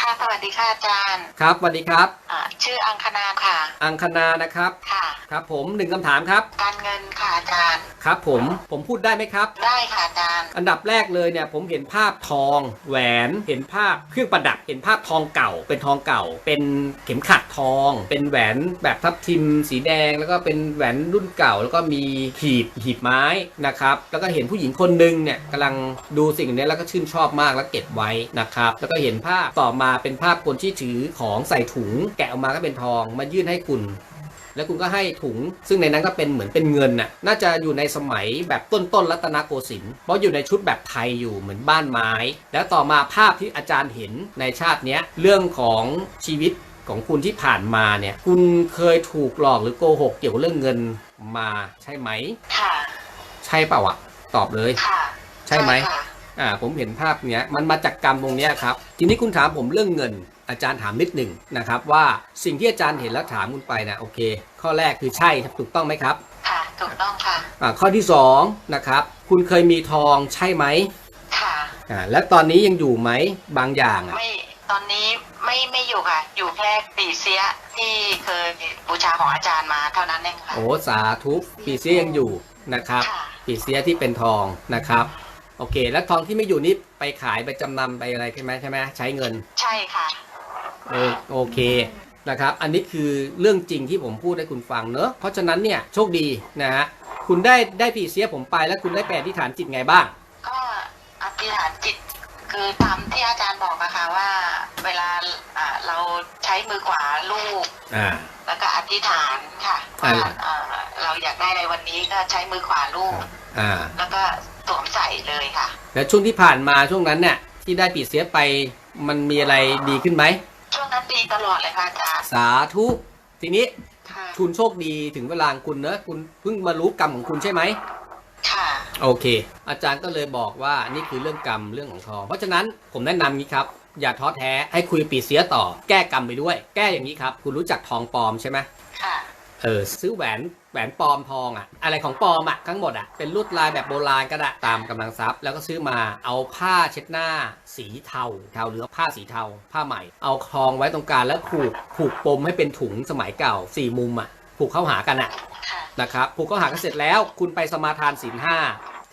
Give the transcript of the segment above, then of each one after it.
ค่ะสวัสดีค่ะอาจารย์ครับสวัสดีครับอ่าชื่ออังคณาค่ะ อังคณานะครับ ค่ะ ครับผมหนึ่งคำถามครับ การเงินค่ะอาจารย์ ครับผมผมพูดได้ไหมครับ ได้ค่ะอาจารย์ อันดับแรกเลยเนี่ยผมเห็นภาพทอง แหวน เห็นภาพเครื่องประดับ เห็นภาพทองเก่า เป็นทองเก่า เป็นเข็มขัดทอง เป็นแหวนแบบทับทิม สีแดง แล้วก็เป็นแหวนรุ่นเก่า แล้วก็มีหีบหีบไม้นะครับ แล้วก็เห็นผู้หญิงคนหนึ่งเนี่ยกำลังดูสิ่งนี้แล้วก็ชื่นชอบมากแล้วเก็บไว้นะครับ แล้วก็เห็นภาพต่อมาเป็นภาพคนที่ถือของใส่ถุง แกะออกมาก็เป็นทองมายื่นให้คุณ แล้วคุณก็ให้ถุง ซึ่งในนั้นก็เป็นเหมือนเป็นเงินน่ะน่าจะอยู่ในสมัยแบบต้นต้นๆรัตนโกสินทร์เพราะอยู่ในชุดแบบไทยอยู่เหมือนบ้านไม้ แล้วต่อมาภาพที่อาจารย์เห็นในชาติเนี้ยเรื่องของชีวิตของคุณที่ผ่านมาเนี่ยคุณเคยถูกหลอกหรือโกหกเกี่ยวกับเรื่องเงินมาใช่ไหม ค่ะ ใช่เปล่าอะตอบเลย ค่ะ ใช่ไหมค่ะ อ่าผมเห็นภาพเนี้ยมันมาจากกรรมตรงเนี้ยครับทีนี้คุณถามผมเรื่องเงิน อาจารย์ถามนิดหนึ่งนะครับว่าสิ่งที่อาจารย์เห็นแล้วถามคุณไปนะโอเค ข้อแรกคือใช่ครับถูกต้องไหมครับค่ะถูกต้องค่ะอ่าข้อที่2นะครับคุณเคยมีทองใช่ไหมค่ะอ่าและตอนนี้ยังอยู่ไหมบางอย่างอะไม่ตอนนี้ไม่ไม่อยู่ค่ะ อยู่แค่ปีเสียที่เคยบูชาของอาจารย์มาเท่านั้นเองค่ะโอ้สาธุปีเสียยังอยู่นะครับค่ะปีเสียที่เป็นทองนะครับ โอเค แล้วทองที่ไม่อยู่นี่ไปขายไปจำนำไปอะไรใช่ไหมใช่ไหมใช้เงินใช่ค่ะโอโอเคนะครับ อันนี้คือเรื่องจริงที่ผมพูดให้คุณฟังเนอะเพราะฉะนั้นเนี่ยโชคดีนะฮะคุณได้ได้ผีเสียผมไปแล้วคุณได้แปลที่ฐานจิตไงบ้าง ก็อธิษฐานจิตคือตามที่อาจารย์บอกอะค่ะว่า เวลาอ่าเราใช้มือขวาลูบอ่าแล้วก็อธิษฐานค่ะอ่าว่าเอ่อเราอยากได้ในวันนี้ก็ใช้มือขวาลูบอ่าแล้วก็สวมใส่เลยค่ะ แล้วช่วงที่ผ่านมาช่วงนั้นเนี่ยที่ได้ปีเสียไปมันมีอะไรดีขึ้นไหมช่วงนั้นดีตลอดเลยค่ะอาจารย์สาธุทีนี้ค่ะคุณโชคดีถึงเวลาคุณเนอะคุณเพิ่งมารู้กรรมของคุณใช่ไหม ค่ะโอเค อาจารย์ก็เลยบอกว่านี่คือเรื่องกรรมเรื่องของทอง เพราะฉะนั้นผมแนะนำนี้ครับ อย่าท้อแท้ให้คุยปีเสียต่อ แก้กรรมไปด้วย แก้อย่างนี้ครับ คุณรู้จักทองปลอมใช่ไหมค่ะ เออซื้อแหวนแหวนปลอมทองอะอะไรของปลอมอะทั้งหมดอะเป็นลวดลายแบบโบราณก็ได้ตามกำลังทรัพย์ แล้วก็ซื้อมาเอาผ้าเช็ดหน้า สีเทาเทาหรือผ้าสีเทา ผ้าใหม่ เอาทองไว้ตรงกลางแล้วผูกผูกปมให้เป็นถุงสมัยเก่าสี่มุมอะผูกเข้าหากันอะค่ะนะครับผูกเข้าหากันเสร็จแล้วคุณไปสมาทานศีลห้า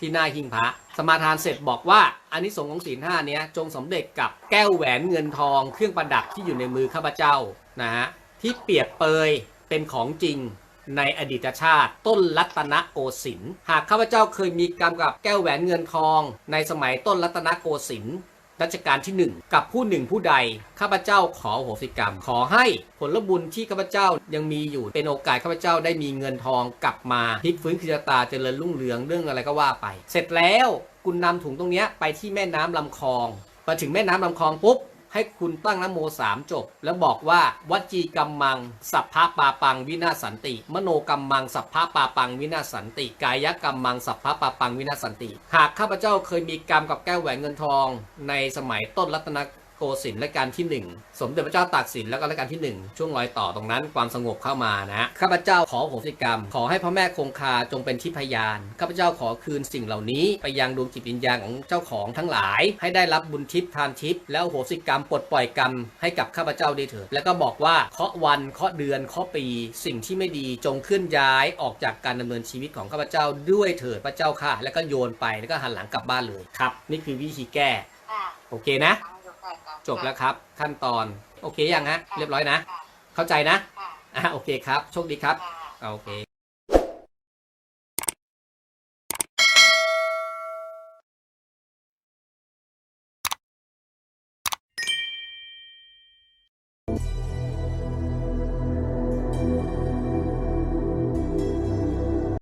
ที่หน้าหิ้งพระสมาทานเสร็จบอกว่าอานิสงส์ของศีลห้าเนี้ยจงสำเร็จกับแก้วแหวนเงินทองเครื่องประดับที่อยู่ในมือข้าพเจ้านะฮะที่เปรียบเปย เป็นของจริงในอดีตชาติ ต้นรัตนโกสินทร์หากข้าพเจ้าเคยมีกรรมกับแก้วแหวนเงินทอง ในสมัยต้นรัตนโกสินทร์รัชกาลที่หนึ่งกับผู้หนึ่งผู้ใด ข้าพเจ้าขอโหสิกรรม ขอให้ผลบุญที่ข้าพเจ้ายังมีอยู่เป็นโอกาสข้าพเจ้าได้มีเงินทองกลับมาพลิกฟื้นคืนชะตาเจริญรุ่งเรืองเรื่องอะไรก็ว่าไป เสร็จแล้วคุณนำถุงตรงนี้ไปที่แม่น้ำลำคลองมาถึงแม่น้ำลำคลองปุ๊บ ให้คุณตั้งนโมสามจบ แล้วบอกว่าวัจีกัมมัง สัพพะปาปังวินาสันติ มโนกัมมัง สัพพะปาปังวินาสันติ กายกัมมัง สัพพะปาปังวินาสันติ หากข้าพเจ้าเคยมีกรรมกับแก้วแหวนเงินทอง ในสมัยต้นรัตนโกสินทร์และการที่หนึ่งสมเด็จพระเจ้าตากสินแล้วก็รัชกาลที่หนึ่งช่วงรอยต่อตรงนั้นความสงบเข้ามานะข้าพเจ้าขอโหสิกรรม ขอให้พระแม่คงคาจงเป็นที่พยานข้าพเจ้าขอคืนสิ่งเหล่านี้ ไปยังดวงจิตวิญญาณของเจ้าของทั้งหลาย ให้ได้รับบุญทิพย์ทานทิพย์แล้วโหสิกรรมปลดปล่อยกรรมให้กับข้าพเจ้าได้เถิดแล้วก็บอกว่าเคาะวันเคาะเดือนเคาะปี สิ่งที่ไม่ดีจงเคลื่อนย้ายออกจากการดำเนินชีวิตของข้าพเจ้าด้วยเถิดพระเจ้าค่ะ แล้วก็โยนไปแล้วก็หันหลังกลับบ้านเลยครับ นี่คือวิธีแก้ค่ะโอเคนะ จบแล้วครับขั้นตอนโอเคยังฮะค่ะเรียบร้อยนะค่ะเข้าใจนะค่ะอะโอเคครับ โชคดีครับค่ะอะโอเค